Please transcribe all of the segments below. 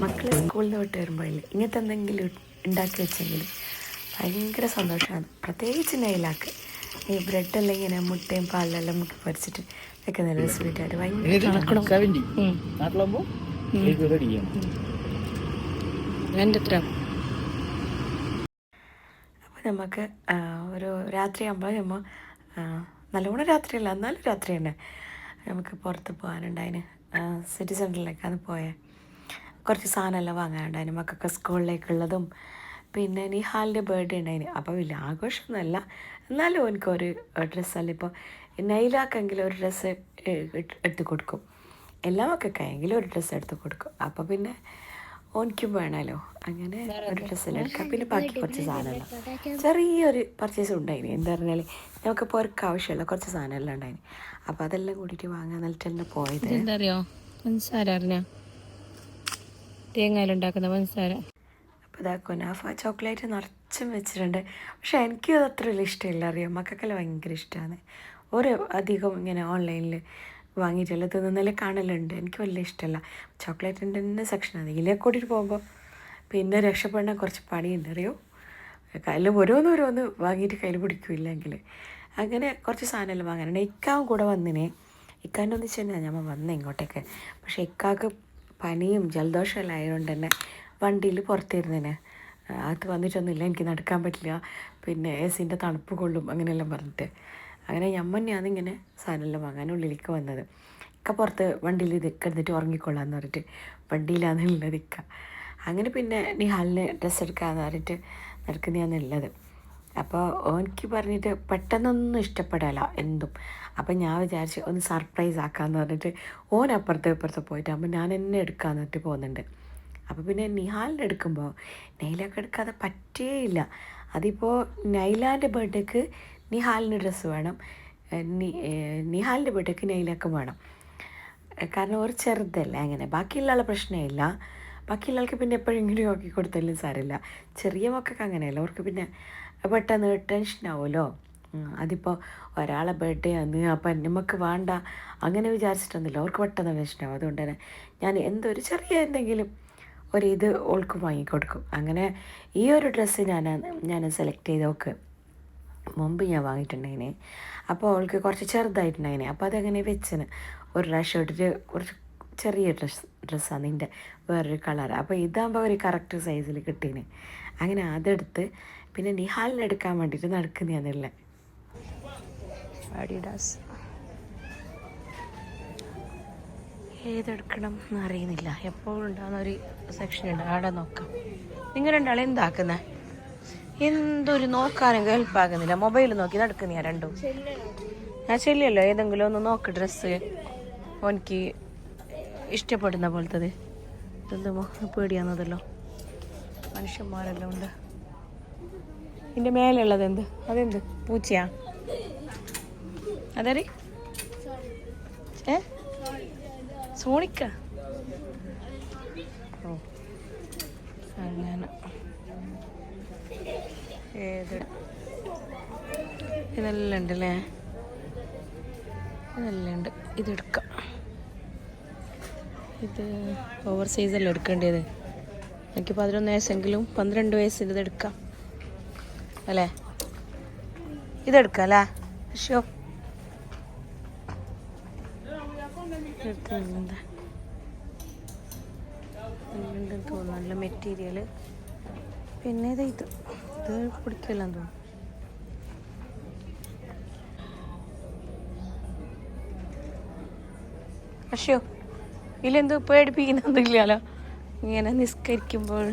മക്കൾ സ്കൂളിൽ നിന്ന് വിട്ട് വരുമ്പോഴില്ലേ ഇങ്ങനത്തെ എന്തെങ്കിലും ഉണ്ടാക്കി വെച്ചെങ്കിൽ ഭയങ്കര സന്തോഷമാണ് പ്രത്യേകിച്ച് നെയിലാക്ക് ഈ ബ്രെഡെല്ലാം ഇങ്ങനെ മുട്ടയും പാലെല്ലാം മുക്കി പൊരിച്ചിട്ട് ഒക്കെ നല്ല സ്വീറ്റായിട്ട് ഭയങ്കര അപ്പോൾ നമുക്ക് ഒരു ഒരു രാത്രിയാകുമ്പോൾ നമ്മൾ നല്ലോണം രാത്രിയല്ല എന്നാലും രാത്രി തന്നെ നമുക്ക് പുറത്ത് പോകാനുണ്ടായിന് സിറ്റി സെന്ററിലേക്കാണ് പോയത് കുറച്ച് സാധനമെല്ലാം വാങ്ങാനുണ്ടായിന് മക്കൾക്ക് സ്കൂളിലേക്കുള്ളതും. പിന്നെ നിഹാലിന്റെ ബർത്ത്ഡേ ഉണ്ടായിന്. അപ്പോൾ വലിയ ആഘോഷമൊന്നുമല്ല. എന്നാലും എനിക്ക് ഒരു ഡ്രസ്സല്ല. ഇപ്പോൾ നൈലാക്കെങ്കിലും ഒരു ഡ്രസ്സ് എടുത്ത് കൊടുക്കും. എല്ലാ മക്കൾക്കായെങ്കിലും ഒരു ഡ്രസ്സ് എടുത്ത് കൊടുക്കും. അപ്പോൾ പിന്നെ ഓനിക്കും വേണമല്ലോ. അങ്ങനെ ഒരു ഡ്രസ്സെല്ലാം എടുക്കാം. പിന്നെ ബാക്കി കുറച്ച് സാധനമെല്ലാം. ചെറിയൊരു പർച്ചേസ് ഉണ്ടായിന്. എന്താ പറഞ്ഞാൽ നമുക്ക് അവർക്ക് ആവശ്യമുള്ള കുറച്ച് സാധനമെല്ലാം ഉണ്ടായിന്. അപ്പോൾ അതെല്ലാം കൂടിയിട്ട് വാങ്ങാൻ നല്ല പോയത്. എന്താ അറിയോ? തേങ്ങയിലുണ്ടാക്കുന്ന പഞ്ചസാര. അപ്പോൾ ഇതാ കുനാഫ ചോക്ലേറ്റ് നിറച്ചും വെച്ചിട്ടുണ്ട്. പക്ഷേ എനിക്ക് അത് അത്ര വലിയ ഇഷ്ടമില്ല. അറിയാം? മക്കൾക്കെല്ലാം ഭയങ്കര ഇഷ്ടമാണ് ഒരു അധികം ഇങ്ങനെ ഓൺലൈനിൽ വാങ്ങിയിട്ടുള്ള തിന്നുന്നതിൽ കാണലുണ്ട്. എനിക്ക് വലിയ ഇഷ്ടമല്ല. ചോക്ലേറ്റിന്റെ തന്നെ സെക്ഷനാണ് ഇതിലേക്ക് കൂട്ടിയിട്ട് പോകുമ്പോൾ പിന്നെ രക്ഷപ്പെടാൻ കുറച്ച് പണിയുണ്ട്. അറിയോ? കയ്യിൽ ഓരോന്ന് ഓരോന്ന് വാങ്ങിയിട്ട് കയ്യിൽ പിടിക്കില്ലെങ്കിൽ അങ്ങനെ കുറച്ച് സാധനമെല്ലാം വാങ്ങാനുണ്ട്. ഇക്കാവും കൂടെ വന്നിനെ. ഇക്കാന്റെ ഒന്നിച്ച് തന്നെയാണ് ഞാൻ വന്നേ ഇങ്ങോട്ടേക്ക്. പക്ഷേ ഇക്കാക്ക് പനിയും ജലദോഷമെല്ലാം ആയതുകൊണ്ട് തന്നെ വണ്ടിയിൽ പുറത്തിരുന്നേനെ. അകത്ത് വന്നിട്ടൊന്നുമില്ല എനിക്ക് നടക്കാൻ പറ്റില്ല. പിന്നെ എ സിന്റെ തണുപ്പ് കൊള്ളും അങ്ങനെയെല്ലാം പറഞ്ഞിട്ട്. അങ്ങനെ ഞമ്മന്നെയാണ് ഇങ്ങനെ സാധനമെല്ലാം വാങ്ങാൻ ഉള്ളിലേക്ക് വന്നത്. ഇക്ക പുറത്ത് വണ്ടിയിൽ കിടന്നിട്ട് ഉറങ്ങിക്കൊള്ളാന്ന് പറഞ്ഞിട്ട്. വണ്ടിയിലാണെന്നുള്ളത് ഇക്ക. അങ്ങനെ പിന്നെ നിഹാലിന് ഡ്രസ്സ് എടുക്കാമെന്ന് പറഞ്ഞിട്ട് നടക്കുന്നതാണുള്ളത് അപ്പോൾ ഓനിക്ക് പറഞ്ഞിട്ട് പെട്ടെന്നൊന്നും ഇഷ്ടപ്പെടാല എന്തും. അപ്പം ഞാൻ വിചാരിച്ച് ഒന്ന് സർപ്രൈസ് ആക്കാമെന്ന് പറഞ്ഞിട്ട് ഓൻ അപ്പുറത്തെ ഇപ്പുറത്തെ പോയിട്ട് അപ്പോൾ ഞാൻ എന്നെ എടുക്കാമെന്ന് പറഞ്ഞിട്ട് പോകുന്നുണ്ട് അപ്പോൾ പിന്നെ നിഹാലിന്റെ എടുക്കുമ്പോൾ നൈലൊക്കെ എടുക്കാതെ പറ്റേയില്ല. അതിപ്പോൾ നൈലാന്റെ ബർത്ത്ഡേക്ക് നിഹാലിന് ഡ്രസ്സ് വേണം. നിഹാലിന്റെ ബർത്ത്ഡേക്ക് നൈലൊക്കെ വേണം. കാരണം ഒരു ചെറുതല്ല അങ്ങനെ. ബാക്കിയുള്ള പ്രശ്നമില്ല. ബാക്കിയുള്ള ആൾക്ക് പിന്നെ എപ്പോഴെങ്കിലും നോക്കി കൊടുത്താലും സാരമില്ല. ചെറിയ മക്കൾക്ക് അങ്ങനെയല്ല. അവർക്ക് പിന്നെ പെട്ടെന്ന് ടെൻഷൻ ആവുമല്ലോ? അതിപ്പോൾ ഒരാളെ ബർത്ത്ഡേ ആണ് അപ്പം നമുക്ക് വേണ്ട. അങ്ങനെ വിചാരിച്ചിട്ടൊന്നുമില്ല. അവർക്ക് പെട്ടെന്ന് ടെൻഷനാവും അതുകൊണ്ട് തന്നെ ഞാൻ എന്തൊരു ചെറിയ എന്തെങ്കിലും ഒരു ഇത് ഓൾക്ക് വാങ്ങിക്കൊടുക്കും. അങ്ങനെ ഈ ഒരു ഡ്രസ്സ് ഞാൻ ഞാൻ സെലക്ട് ചെയ്ത് നോക്ക് മുമ്പ് ഞാൻ വാങ്ങിയിട്ടുണ്ടായിനെ. അപ്പോൾ അവൾക്ക് കുറച്ച് ചെറുതായിട്ടുണ്ടായിനെ. അപ്പോൾ അതങ്ങനെ വെച്ചിന്. ഒരു പ്രാവശ്യം ഇട്ടിട്ട് കുറച്ച് ചെറിയ ഡ്രസ് ഡ്രസ്സാണ് നിന്റെ വേറൊരു കളർ അപ്പോൾ ഇതാകുമ്പോൾ ഒരു കറക്റ്റ് സൈസിൽ കിട്ടീന്. അങ്ങനെ അതെടുത്ത് പിന്നെ നിഹാലിന് എടുക്കാൻ വേണ്ടിയിട്ട് നടക്കുന്ന അഡിഡാസ്. ഏതെടുക്കണം എന്ന് അറിയുന്നില്ല. എപ്പോഴും ഉണ്ടാകുന്ന ഒരു സെക്ഷൻ ഉണ്ട്. അവിടെ നോക്കാം. നിങ്ങൾ രണ്ടാളെ എന്താക്കുന്നേ? എന്തൊരു നോക്കാനും ഹെൽപ്പാകുന്നില്ല മൊബൈൽ നോക്കി നടക്കുന്ന രണ്ടും. ഞാൻ ചെല്ലിയല്ലോ. ഏതെങ്കിലും ഒന്ന് നോക്ക് ഡ്രസ്സ് എനിക്ക് ഇഷ്ടപ്പെടുന്ന പോലത്തത്. മോ- പേടിയാന്നതല്ലോ. മനുഷ്യന്മാരെല്ലാം ഉണ്ട് ഇതിന്റെ മേലുള്ളത് എന്ത്? അതെന്ത്? പൂച്ചയാ? അതറി ഏ? സോണിക്ക? ഓ ഏത്? ഇതെല്ലാം ഉണ്ട് അല്ലേ ഇതെല്ലാം ഉണ്ട് ഇതെടുക്കാം. ഇത് ഓവർ സൈസല്ലേ എടുക്കേണ്ടത്? എനിക്ക് പതിനൊന്ന് വയസ്സെങ്കിലും പന്ത്രണ്ട് വയസ്സിൽ ഇത് എടുക്കാം. അല്ലേ? ഇതെടുക്കാം അല്ലേ? ഷോ നല്ല മെറ്റീരിയൽ പിന്നെ ഇത് ഇത്. ഇത് പിടിക്കില്ലെന്ന് തോന്നുന്നു. അഷ്യോ ഇല്ലെന്തോ പേടിപ്പിക്കുന്നൊന്നുമില്ലല്ലോ ഇങ്ങനെ നിസ്കരിക്കുമ്പോൾ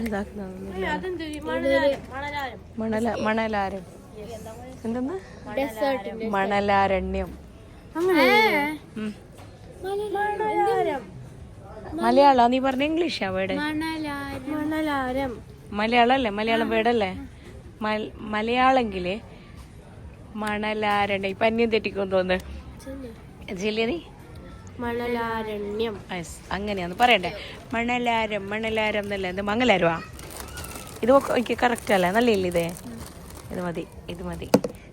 മണല മണലാരം. എന്തെന്ന്? മണലാരണ്യം. മലയാളം നീ പറഞ്ഞ ഇംഗ്ലീഷാ വേർഡ് മണലാരം. മലയാളം അല്ലേ മലയാളം വേർഡല്ലേ മലയാളെങ്കിൽ മണലാരണ്യം. ഇപ്പൊ അന്യം തെറ്റിക്കും തോന്നുന്നു. ചെല്ലിയ നീ? മണലാരണ്യം. അങ്ങനെയാന്ന് പറയണ്ടേ? മണലാരം മണലാരം എന്നല്ല? എന്ത് മംഗലാരമാ? ഇത് എനിക്ക് കറക്റ്റ് അല്ലേ? നല്ല ഇല്ല ഇതേ? ഇത് മതി ഇത് മതി.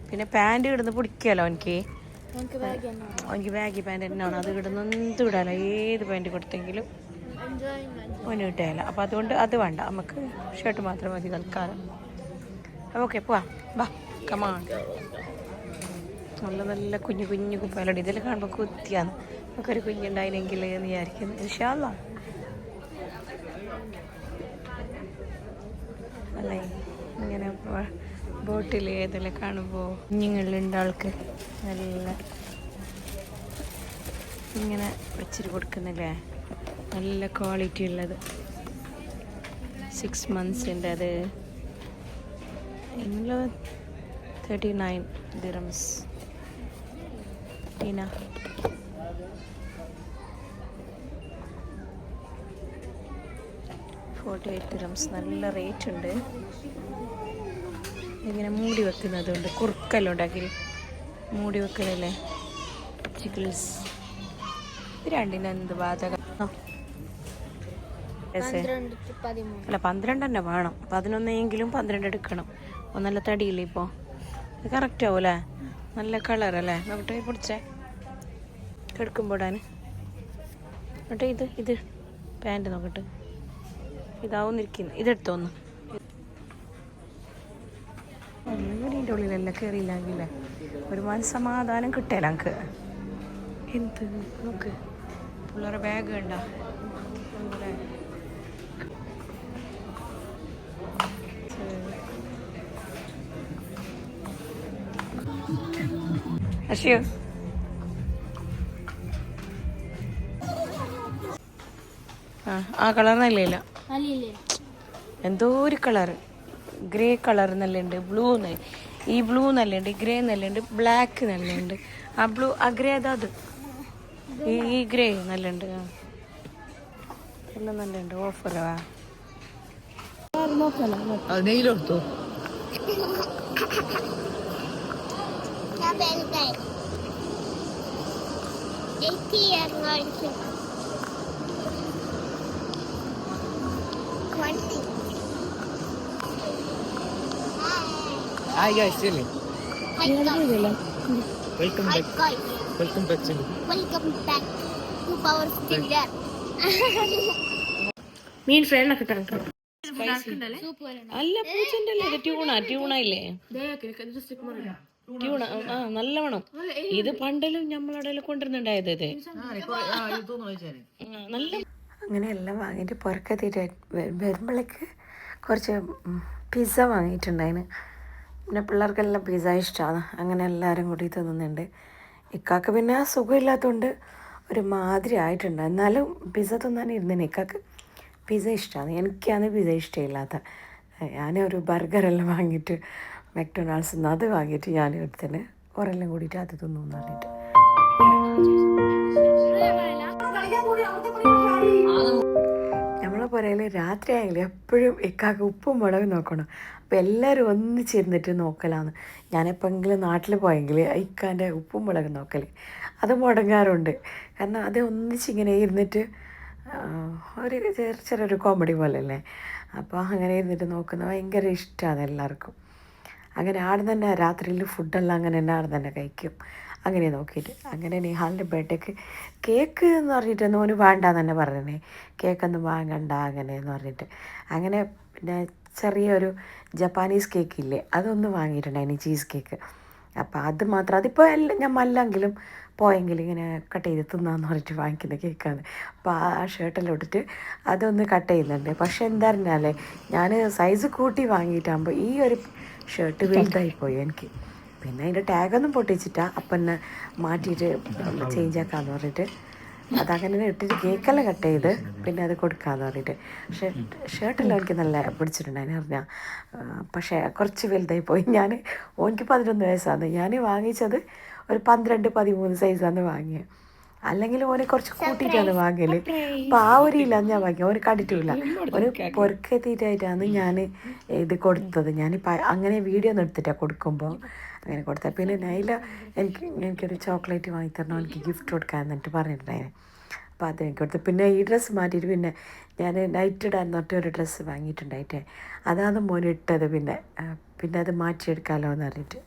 പിന്നെ പാന്റ് ഇടുന്ന് പിടിക്കാലോ എനിക്ക്? എനിക്ക് ബാഗി പാന്റ് എന്നാണ് അത് ഇടുന്ന എന്ത് ഇടാലോ ഏത് പാന്റ് കൊടുത്തെങ്കിലും ഒന്നും കിട്ടുകയില്ല. അപ്പോൾ അതുകൊണ്ട് അത് വേണ്ട. നമുക്ക് ഷർട്ട് മാത്രം മതി തൽക്കാലം. ഓക്കെ പോവാം. ബാ കമാ നല്ല നല്ല കുഞ്ഞു കുഞ്ഞു കുപ്പാലുണ്ട് ഇതിൽ കാണുമ്പോൾ കുത്തിയാണ്. നമുക്കൊരു കുഞ്ഞുണ്ടായില്ലെങ്കിൽ എന്ന് വിചാരിക്കുന്നു. ഇൻഷാല്ല അല്ലേ? ഇങ്ങനെ ബോട്ടിൽ ഏതെല്ലാം കാണുമ്പോൾ കുഞ്ഞുങ്ങളുണ്ട് ആൾക്ക്. നല്ല ഇങ്ങനെ വെച്ചിട്ട് കൊടുക്കുന്നില്ലേ? നല്ല ക്വാളിറ്റി ഉള്ളത്. സിക്സ് മന്ത്സിന്റെ അത്. ഇന്നലെ തേർട്ടി നയൻ ദിറംസ് ടീന ഫോർട്ടി എയ്റ്റ് ദിറംസ് നല്ല റേറ്റ് ഉണ്ട് ഇങ്ങനെ മൂടി വെക്കുന്നതുകൊണ്ട് കുറുക്കെല്ലാം ഉണ്ടാക്കി മൂടി വെക്കലല്ലേ? ചിക്കിൾസ് ഇത് രണ്ടിനും എന്ത് ബാധക. അല്ല പന്ത്രണ്ട് തന്നെ വേണം. പതിനൊന്നെങ്കിലും പന്ത്രണ്ട് എടുക്കണം. ഒന്നല്ല തടിയില്ലേ ഇപ്പോൾ കറക്റ്റ് ആവൂലേ? നല്ല കളർ അല്ലേ? നോക്കട്ടെ പിടിച്ചേ. കിടക്കുമ്പോടാൻ എന്നിട്ട് ഇത് ഇത്. പാന്റ് നോക്കട്ടെ. ഇതാവുന്നിരിക്കുന്നു ഇതെടുത്തോന്ന് വീടിന്റെ ഉള്ളിലെല്ലാം കയറിയില്ലെങ്കിൽ ഒരു സമാധാനം കിട്ടില്ല എനിക്ക് എന്ത്? നോക്ക്. പിള്ളേരെ ബാഗ് ഉണ്ടോ അഷിയോ ആ ആ കളർ നല്ലില്ല എന്തോ ഒരു കളർ. ഗ്രേ കളർ നല്ലുണ്ട് ബ്ലൂ ഈ ബ്ലൂ നല്ലുണ്ട് ഗ്രേ നല്ലുണ്ട് ബ്ലാക്ക് നല്ലുണ്ട്. ആ ബ്ലൂ ആ ഗ്രേ അതാ അത്? ഈ ഗ്രേ നല്ലുണ്ട് ആ. എല്ലാം നല്ലുണ്ട് ഓഫറാ Thank നെയ്യിലെടുത്തു ഞാൻ വലുതായി. ഹായ് ഗൈസ് ചെല്ലേ welcome Hi back guys, welcome back welcome back to Power Stinger. മീൻ ഫ്രണ്ട് ഒക്കെ അല്ല പൂച്ചന്റെ അല്ലേ? ട്യൂണ ട്യൂണ ഇല്ലേ? ട്യൂണ ആ നല്ലവണ്ണം. ഇത് പണ്ടലും നമ്മളവിടെ കൊണ്ടുവരുന്നുണ്ടായത് ഇത്. ആ, നല്ല അങ്ങനെ എല്ലാം വാങ്ങിയിട്ട് പുറക്കെത്തിയിട്ട് വരുമ്പോഴേക്ക് കുറച്ച് പിസ്സ വാങ്ങിയിട്ടുണ്ടായിന്. പിന്നെ പിള്ളേർക്കെല്ലാം പിസ്സ ഇഷ്ടമാണ് അങ്ങനെ എല്ലാവരും കൂടി തിന്നുന്നുണ്ട്. ഇക്കാക്ക് പിന്നെ സുഖമില്ലാത്തതുകൊണ്ട് ഒരു മാതിരി ആയിട്ടുണ്ട്. എന്നാലും പിസ്സ തിന്നാൻ ഇരുന്നേനെ ഇക്കാക്ക് പിസ്സ ഇഷ്ടമാണ് എനിക്കാണ് പിസ്സ ഇഷ്ടമില്ലാത്ത. ഞാൻ ഒരു ബർഗറെല്ലാം വാങ്ങിയിട്ട് മെക്ഡൊണാൾഡ്സ് നിന്ന് അത് വാങ്ങിയിട്ട് ഞാൻ എടുത്തിന് ഒരെല്ലാം കൂടിയിട്ട് അത് തിന്നു എന്ന് പറഞ്ഞിട്ട്. പുരയിൽ രാത്രിയായാലും എപ്പോഴും ഇക്കാക്ക് ഉപ്പും മുളകും നോക്കണം. അപ്പോൾ എല്ലാവരും ഒന്നിച്ചിരുന്നിട്ട് നോക്കലാണ് ഞാനെപ്പോഴെങ്കിലും നാട്ടിൽ പോയെങ്കിൽ ഇക്കാന്റെ ഉപ്പും മുളകും നോക്കൽ അത് മുടങ്ങാറുണ്ട്. കാരണം അത് ഒന്നിച്ചിങ്ങനെ ഇരുന്നിട്ട് ഒരു ചെറിയ ചെറിയൊരു കോമഡി പോലെ അല്ലേ അപ്പോൾ അങ്ങനെ ഇരുന്നിട്ട് നോക്കുന്നത് ഭയങ്കര ഇഷ്ടമാണ് എല്ലാവർക്കും. അങ്ങനെ ആടെ തന്നെ രാത്രിയിൽ ഫുഡെല്ലാം അങ്ങനെ തന്നെ ആടെ തന്നെ കഴിക്കും. അങ്ങനെ നോക്കിയിട്ട്. അങ്ങനെ നിഹാലിന്റെ ബർത്ത്ഡേക്ക് കേക്ക് എന്ന് പറഞ്ഞിട്ട് ഓന് വേണ്ടാന്ന് തന്നെ പറഞ്ഞേ കേക്കൊന്നും വാങ്ങണ്ട അങ്ങനെ എന്ന് പറഞ്ഞിട്ട്. അങ്ങനെ പിന്നെ ചെറിയൊരു ജപ്പാനീസ് കേക്ക് ഇല്ലേ അതൊന്ന് വാങ്ങിയിട്ടുണ്ടായിരുന്നു ചീസ് കേക്ക് അപ്പോൾ അത് മാത്രം അതിപ്പോൾ എല്ലാം ഞാൻ മല്ലെങ്കിലും പോയെങ്കിൽ ഇങ്ങനെ കട്ട് ചെയ്ത് തിന്നാന്ന് പറഞ്ഞിട്ട് വാങ്ങിക്കുന്ന കേക്കാണ് അപ്പോൾ ആ ഷർട്ടെല്ലാം ഇട്ടിട്ട് അതൊന്ന് കട്ട് ചെയ്യുന്നുണ്ട് പക്ഷെ എന്താ ഞാൻ സൈസ് കൂട്ടി വാങ്ങിയിട്ടാകുമ്പോൾ ഈ ഒരു ഷർട്ട് വലുതായി എനിക്ക്. പിന്നെ അതിന്റെ ടാഗൊന്നും പൊട്ടിച്ചിട്ടാ അപ്പം എന്നെ മാറ്റിയിട്ട് ചേഞ്ച് ആക്കാന്ന് പറഞ്ഞിട്ട്. അതങ്ങനെ ഇട്ടിട്ട് കേക്കെല്ലാം കട്ട് ചെയ്ത് പിന്നെ അത് കൊടുക്കാന്ന് പറഞ്ഞിട്ട്. ഷർട്ട് ഷർട്ടെല്ലാം എനിക്ക് നല്ല പിടിച്ചിട്ടുണ്ടായിരുന്നു പറഞ്ഞാൽ പക്ഷേ കുറച്ച് വലുതായി പോയി. ഞാൻ ഓനിക്ക് പതിനൊന്ന് വയസ്സാണ് ഞാൻ വാങ്ങിച്ചത് ഒരു പന്ത്രണ്ട് പതിമൂന്ന് സൈസാണ് വാങ്ങിയത് അല്ലെങ്കിൽ ഓനെ കുറച്ച് കൂട്ടിയിട്ടാണ് വാങ്ങൽ. അപ്പം ആ ഒരു ഇല്ല ഞാൻ വാങ്ങിയ. ഓന് കണ്ടിട്ടില്ല ഒരു പൊറുക്കെത്തിയിട്ടായിട്ടാണ് ഞാൻ ഇത് കൊടുത്തത്. ഞാൻ അങ്ങനെ വീഡിയോ ഒന്നും എടുത്തിട്ടാണ് കൊടുക്കുമ്പോൾ അങ്ങനെ കൊടുത്തത് പിന്നെ നൈല എനിക്ക് എനിക്കൊരു ചോക്ലേറ്റ് വാങ്ങി തരണം എനിക്ക് ഗിഫ്റ്റ് കൊടുക്കാൻ എന്നിട്ട് പറഞ്ഞിട്ടുണ്ടായിരുന്നു അപ്പോൾ അത് എനിക്ക് കൊടുത്തു. പിന്നെ ഈ ഡ്രസ്സ് മാറ്റിയിട്ട് പിന്നെ ഞാൻ നൈറ്റ് ഇടാൻ എന്നിട്ട് ഒരു ഡ്രസ്സ് വാങ്ങിയിട്ടുണ്ടായിട്ടേ. അതാണ് മോന് ഇട്ടത് പിന്നെ. പിന്നെ അത് മാറ്റിയെടുക്കാമല്ലോ എന്ന് പറഞ്ഞിട്ട്.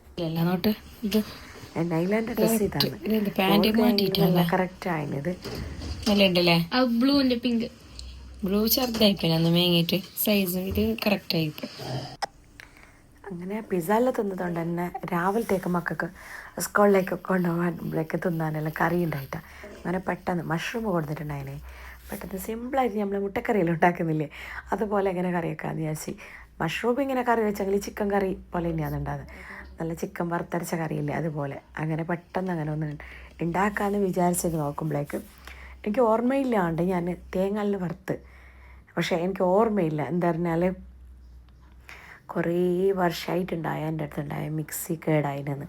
നൈലാന്റെ ഡ്രസ്സ് ഇതാണ്. കറക്റ്റ് ആയത് പിങ്ക്. ബ്ലൂ ചെറുതായിരിക്കും അന്ന് മേങ്ങിയിട്ട്. സൈസ് ഇത് കറക്റ്റ് ആയിരിക്കും. അങ്ങനെ പിസ്സ തിന്നതുകൊണ്ട് തന്നെ രാവിലത്തേക്ക് മക്കൾക്ക് സ്കൂളിലേക്കൊക്കെ കൊണ്ടുപോകാൻ തിന്നാനെല്ലാം കറി ഉണ്ടായിട്ടാണ് അങ്ങനെ പെട്ടെന്ന് മഷ്റൂം കൊടുത്തിട്ടുണ്ടായിനെ. പെട്ടെന്ന് സിമ്പിളായിട്ട് നമ്മൾ മുട്ടക്കറിയിൽ ഉണ്ടാക്കുന്നില്ലേ? അതുപോലെ ഇങ്ങനെ കറി വെക്കാമെന്ന് വിചാരിച്ച്. മഷ്റൂം ഇങ്ങനെ കറി വെച്ചെങ്കിൽ ചിക്കൻ കറി പോലെ തന്നെയാണ് ഉണ്ടാകുന്നത് നല്ല ചിക്കൻ വറുത്തരച്ച കറിയില്ലേ അതുപോലെ. അങ്ങനെ പെട്ടെന്ന് അങ്ങനെ ഒന്ന് ഉണ്ടാക്കാമെന്ന് വിചാരിച്ചത് നോക്കുമ്പോഴേക്ക് എനിക്ക് ഓർമ്മയില്ലാണ്ട് ഞാൻ തേങ്ങാലിൽ വറുത്ത്. പക്ഷേ എനിക്ക് ഓർമ്മയില്ല. എന്താ പറഞ്ഞാൽ കുറേ വർഷമായിട്ടുണ്ടായ എന്റെ അടുത്തുണ്ടായ മിക്സി കേടായിനെന്ന്.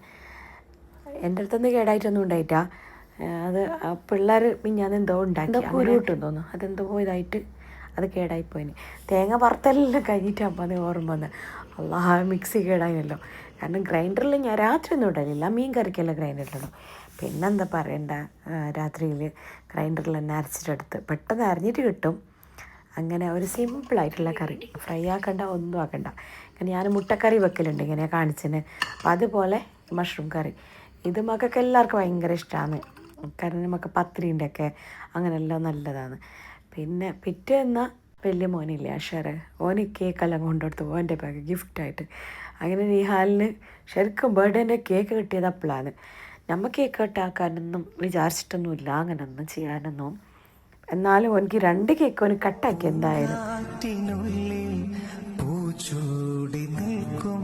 എന്റെ അടുത്തൊന്നും കേടായിട്ടൊന്നും ഉണ്ടായിട്ടാ. അത് പിള്ളേർ മിഞ്ഞാന്ന് എന്തോ ഉണ്ടാക്കി. എന്തോ തോന്നുന്നു. അതെന്തോ ഇതായിട്ട് അത് കേടായിപ്പോയിന്. തേങ്ങ വറുത്തലെല്ലാം കഴിഞ്ഞിട്ടാകുമ്പോൾ അത് ഓർമ്മ വന്ന്. അള്ളാഹ മിക്സി കേടായിനല്ലോ. കാരണം ഗ്രൈൻഡറിൽ ഞാൻ രാത്രി ഒന്നും ഇടലില്ല. മീൻ കറിക്കെല്ലാം ഗ്രൈൻഡറിലിടും. പിന്നെന്താ പറയണ്ട? രാത്രിയിൽ ഗ്രൈൻഡറിൽ തന്നെ അരച്ചിട്ടെടുത്ത് പെട്ടെന്ന് അരഞ്ഞിട്ട് കിട്ടും. അങ്ങനെ ഒരു സിമ്പിളായിട്ടുള്ള കറി. ഫ്രൈ ആക്കണ്ട ഒന്നും ആക്കണ്ട. ഞാൻ മുട്ടക്കറി വെക്കലുണ്ട് ഇങ്ങനെ കാണിച്ചതിന് അപ്പം അതുപോലെ മഷ്റൂം കറി ഇത് മക്കൾക്ക് എല്ലാവർക്കും ഭയങ്കര ഇഷ്ടമാണ് കാരണം നമുക്ക് ഒക്കെ അങ്ങനെല്ലാം നല്ലതാണ്. പിന്നെ പിറ്റേന്ന വലിയ മോനില്ലേ അഷറ്. ഓന് കേക്കെല്ലാം കൊണ്ടുകൊടുത്തു ഓന്റെ പേക്ക് ഗിഫ്റ്റായിട്ട് അങ്ങനെ നിഹാലിന് ശരിക്കും ബർത്ത്ഡേന്റെ കേക്ക് കിട്ടിയത് അപ്പോഴാണ് നമ്മൾ കേക്ക് കട്ടാക്കാനൊന്നും വിചാരിച്ചിട്ടൊന്നുമില്ല. അങ്ങനൊന്നും ചെയ്യാനൊന്നും. എന്നാലും എനിക്ക് രണ്ട് കേക്ക് ഓന് കട്ടാക്കി എന്തായാലും. പൂച്ചൂടി നിൽക്കും.